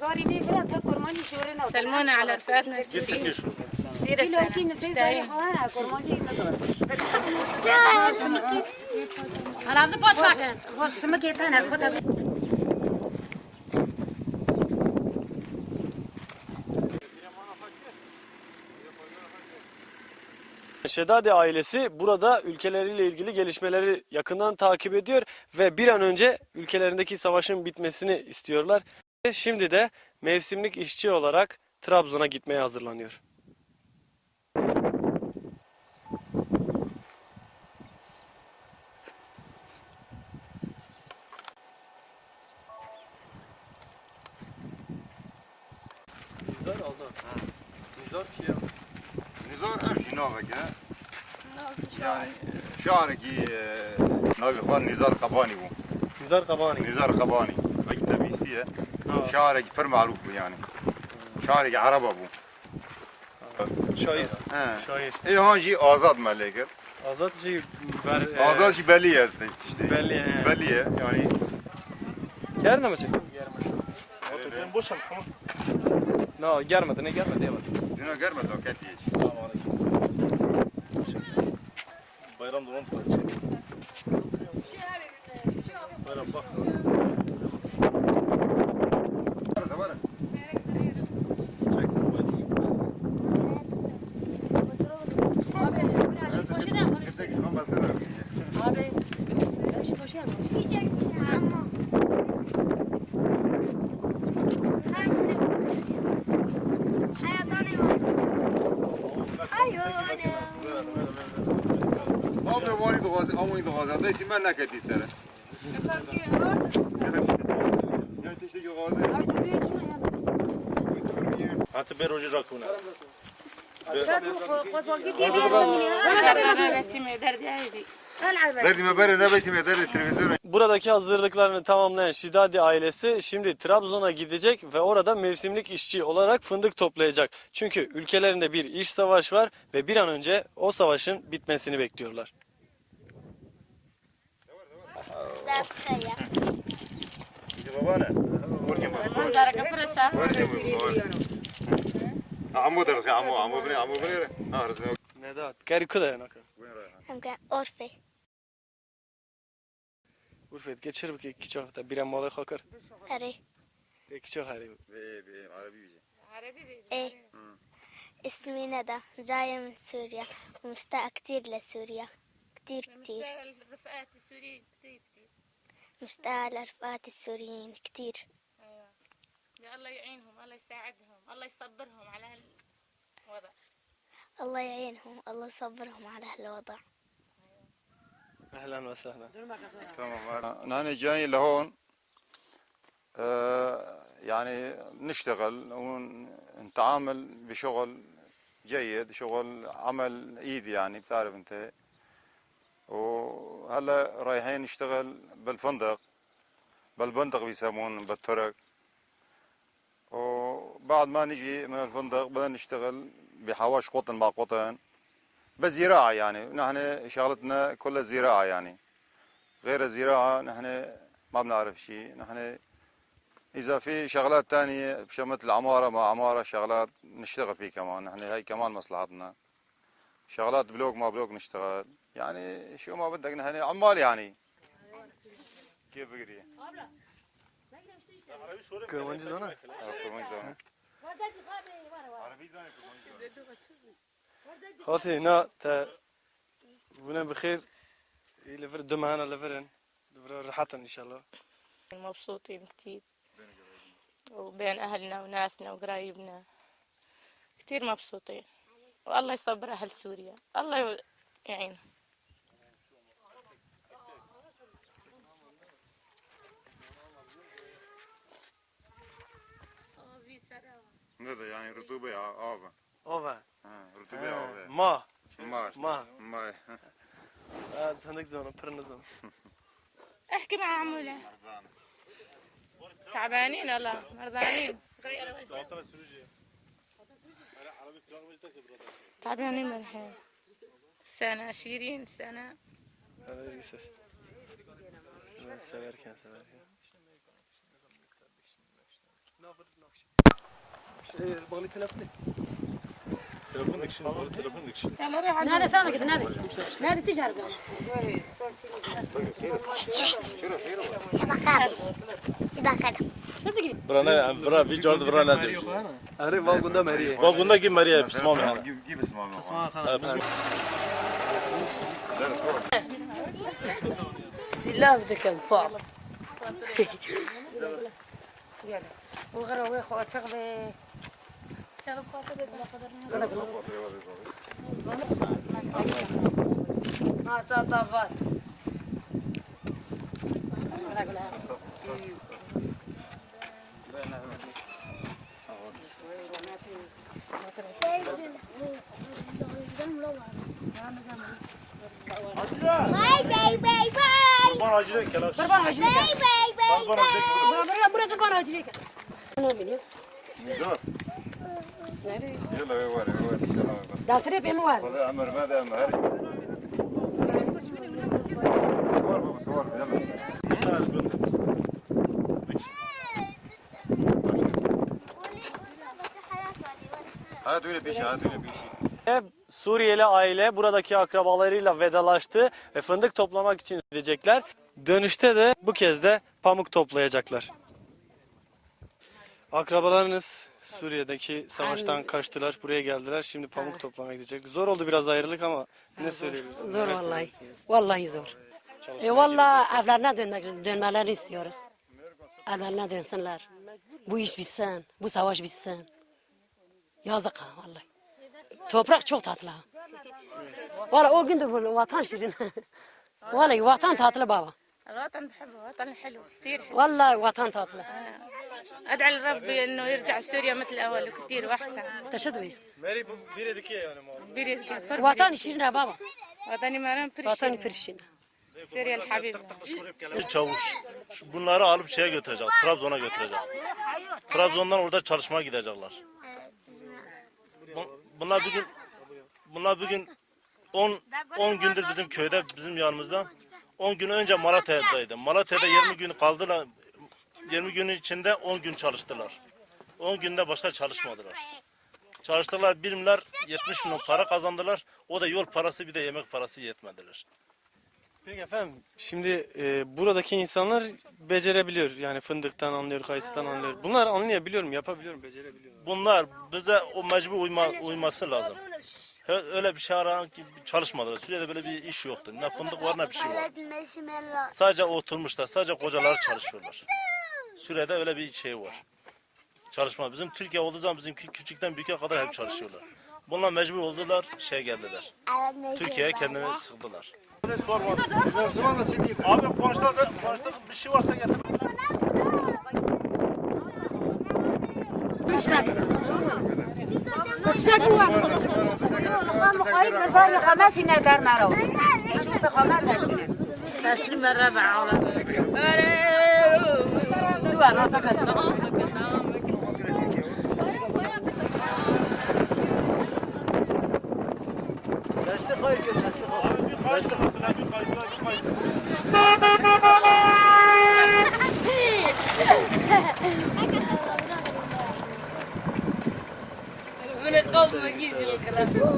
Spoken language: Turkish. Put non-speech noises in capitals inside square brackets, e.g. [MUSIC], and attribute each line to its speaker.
Speaker 1: زاري سلمونا على رفقاتنا السيدين.
Speaker 2: Şedade ailesi burada ülkeleriyle ilgili gelişmeleri yakından takip ediyor ve bir an önce ülkelerindeki savaşın bitmesini istiyorlar. Ve şimdi de mevsimlik işçi olarak Trabzon'a gitmeye hazırlanıyor. Nizar azar. Nizar çiğ.
Speaker 3: Nizar ev jinavek. يعني شعرك نوفي خوان نزار قباني بو
Speaker 2: Nizar Kabani.
Speaker 3: نزار قباني مكتب بيستيه
Speaker 2: آه.
Speaker 3: شعرك فر معروف بو يعني شعرك عربة بو
Speaker 2: Şair.
Speaker 3: ها
Speaker 2: Şair.
Speaker 3: اي هون جي ازاد مالك
Speaker 2: Azat şey ber,
Speaker 3: ازاد شي بليه تشتي
Speaker 2: belli. he.
Speaker 3: بليه يعني
Speaker 2: Gelme mi çıktı? No, gelmedi. Ne gelmedi? Evet.
Speaker 3: هنا قرمة دوكاتي
Speaker 4: Bayram dolan parça. Bayram bak.
Speaker 3: Abi, biraz boşa da yapmamıştı. Abi, boşa yapmamıştı. نكدي سنه يا تشتكي غازي
Speaker 4: Hatta bir hoca rakuna.
Speaker 1: أنا نسيمة دردي هايدي
Speaker 3: دردي ما برد ده بس دردي التلفزيون
Speaker 2: Buradaki hazırlıklarını tamamlayan Şidadi ailesi şimdi Trabzon'a gidecek ve orada mevsimlik işçi olarak fındık toplayacak. Çünkü ülkelerinde bir iş savaş var ve bir an önce o savaşın bitmesini bekliyorlar.
Speaker 3: يجي بابانا ورجي بابا
Speaker 1: منظرك فرشة
Speaker 3: ورجي بابا عمو درخي عمو عمو بني عمو بني اه رسمي
Speaker 2: Nedat, gari kudaya naka.
Speaker 3: وين رايح
Speaker 5: ممكن أورفي
Speaker 2: Urfet geçir bir iki çokta bir amalı hakır.
Speaker 5: أري
Speaker 2: İki çok hari.
Speaker 3: بايه بايه عربي بيجي
Speaker 5: إيه اسمي ندى جاية من سوريا ومشتاقة كتير لسوريا كتير كتير
Speaker 1: الرفقات السوريين كثير كثير
Speaker 5: مشتاقة لرفقاتي السوريين كتير.
Speaker 1: أيوة. يا الله يعينهم الله يساعدهم الله يصبرهم على هالوضع.
Speaker 5: الله يعينهم الله يصبرهم على هالوضع.
Speaker 2: Ehlen ve sehlen.
Speaker 3: تمام نحن جايين لهون آه، يعني نشتغل ونتعامل بشغل جيد شغل عمل ايد يعني بتعرف أنت. وهلا رايحين نشتغل بالفندق بالبندق بيسمون بالترك وبعد ما نجي من الفندق بدنا نشتغل بحواش قطن مع قطن بس زراعة يعني. نحن شغلتنا كلها زراعة يعني. غير الزراعة نحن ما بنعرف شيء نحن إذا في شغلات تانية بشمت العمارة مع عمارة شغلات نشتغل فيه كمان. نحن هاي كمان مصلحتنا. شغلات بلوك ما بلوك نشتغل. يعني شو ما بدك نحن عمال يعني. كيف بقري؟
Speaker 2: Kırmancı zona.
Speaker 3: كرماني زون عربي زون كرماني زون
Speaker 2: خاطي نا تا بنا بخير. لفر دمهانا لفرن لفر راحتنا إن شاء الله.
Speaker 1: مبسوطين كثير وبين أهلنا وناسنا وقرايبنا. كثير مبسوطين. والله يصبر أهل سوريا. الله يعينهم.
Speaker 3: ندى يعني رطوبة آبا
Speaker 2: آبا
Speaker 3: رطوبة آبا
Speaker 2: ما
Speaker 3: ما
Speaker 2: ما
Speaker 3: ما
Speaker 2: هندك زون برنا زون
Speaker 1: احكي مع عمولة تعبانين والله مرضانين تعبانين من الحين سنة شيرين سنة
Speaker 2: أنا يوسف سبركان سبركان şey bağlı telefonla.
Speaker 4: Telefonla şimdi bağlı telefonla şimdi.
Speaker 6: نادي سامك نادي نادي تجهر جوا
Speaker 4: برانا برا في جورد برا لازم
Speaker 2: أري واقعنا مريه
Speaker 4: واقعنا كي مريه بسم الله
Speaker 3: كي بسم الله
Speaker 4: بسم الله
Speaker 6: زلاف ذاك البعض يلا وغير هو خو تشغلي ما تطفت
Speaker 4: Kurban acile kelaş.
Speaker 6: بربان وجهك
Speaker 4: Kurban acile.
Speaker 6: برا برا بربان وجهك انا مني
Speaker 3: زور يلا يا ولد يا ولد سلام بس
Speaker 6: دا سريب اموال
Speaker 3: هذا عمر ماذا عمر هذا صور بابا صور يلا هات ولا بيشي هات ولا بيشي
Speaker 2: Ve Suriyeli aile buradaki akrabalarıyla vedalaştı ve fındık toplamak için gidecekler. Dönüşte de bu kez de pamuk toplayacaklar. Akrabalarınız Suriye'deki savaştan kaçtılar, buraya geldiler. Şimdi pamuk toplamaya gidecek. Zor oldu biraz ayrılık ama ne söyleyebilirsiniz?
Speaker 6: Zor
Speaker 2: Neler
Speaker 6: vallahi. Vallahi zor. E vallahi evlerine dönmek, dönmelerini istiyoruz. Evlerine dönsünler. Bu iş bitsin, bu savaş bitsin. Yazık ha vallahi. Toprak çok tatlı ha. Vallahi o gün de bu vatan şirin. [LAUGHS] vallahi vatan tatlı baba.
Speaker 1: الوطن بحبه وطن حلو كثير حلو
Speaker 6: Vallahi vatan tatlı.
Speaker 1: ادعي لربي انه يرجع سوريا مثل اول وكثير واحسن
Speaker 6: Teşekkür ederim.
Speaker 2: Meri bu bir ediki yani muhabbet.
Speaker 1: بريد
Speaker 6: Vatan şirin ha baba.
Speaker 1: وطني مرام
Speaker 6: Vatan
Speaker 1: برشين
Speaker 6: perişin.
Speaker 1: سوريا الحبيبه
Speaker 4: Bir çavuş. Şu Bunları alıp şeye götürecek. Trabzon'a götürecek. Trabzon'dan orada çalışmaya gidecekler. Bu- Bunlar bugün bunlar bugün 10 10 gündür bizim köyde bizim yanımızda. 10 gün önce Malatya'daydı. Malatya'da 20 gün kaldılar. 20 günün içinde 10 gün çalıştılar. 10 günde başka çalışmadılar. Çalıştılar birimler 70 milyon para kazandılar. O da yol parası bir de yemek parası yetmediler.
Speaker 2: Peki efendim şimdi e, buradaki insanlar becerebiliyor. Yani fındıktan anlıyor, kayısıdan anlıyor. Bunlar anlayabiliyorum, yapabiliyorum, becerebiliyorum.
Speaker 4: Bunlar bize o mecbur uyma, uyması lazım. Öyle bir şey arayan ki çalışmadılar. Suriye'de böyle bir iş yoktu. Ne fındık var ne bir şey var. Sadece oturmuşlar, sadece kocalar çalışıyorlar. Suriye'de öyle bir şey var. Çalışma. Bizim Türkiye olduğu zaman bizim kü- küçükten büyüke kadar hep çalışıyorlar. Bunlar mecbur oldular, şey geldiler. Türkiye'ye kendini sıktılar. Abi konuştuk, konuştuk bir şey varsa getir.
Speaker 1: کوچک بودم
Speaker 4: مقام خواهید نزار خمسی نه در مرا تسلیم بر رب عالم
Speaker 1: سوار راسا کتنا خیر من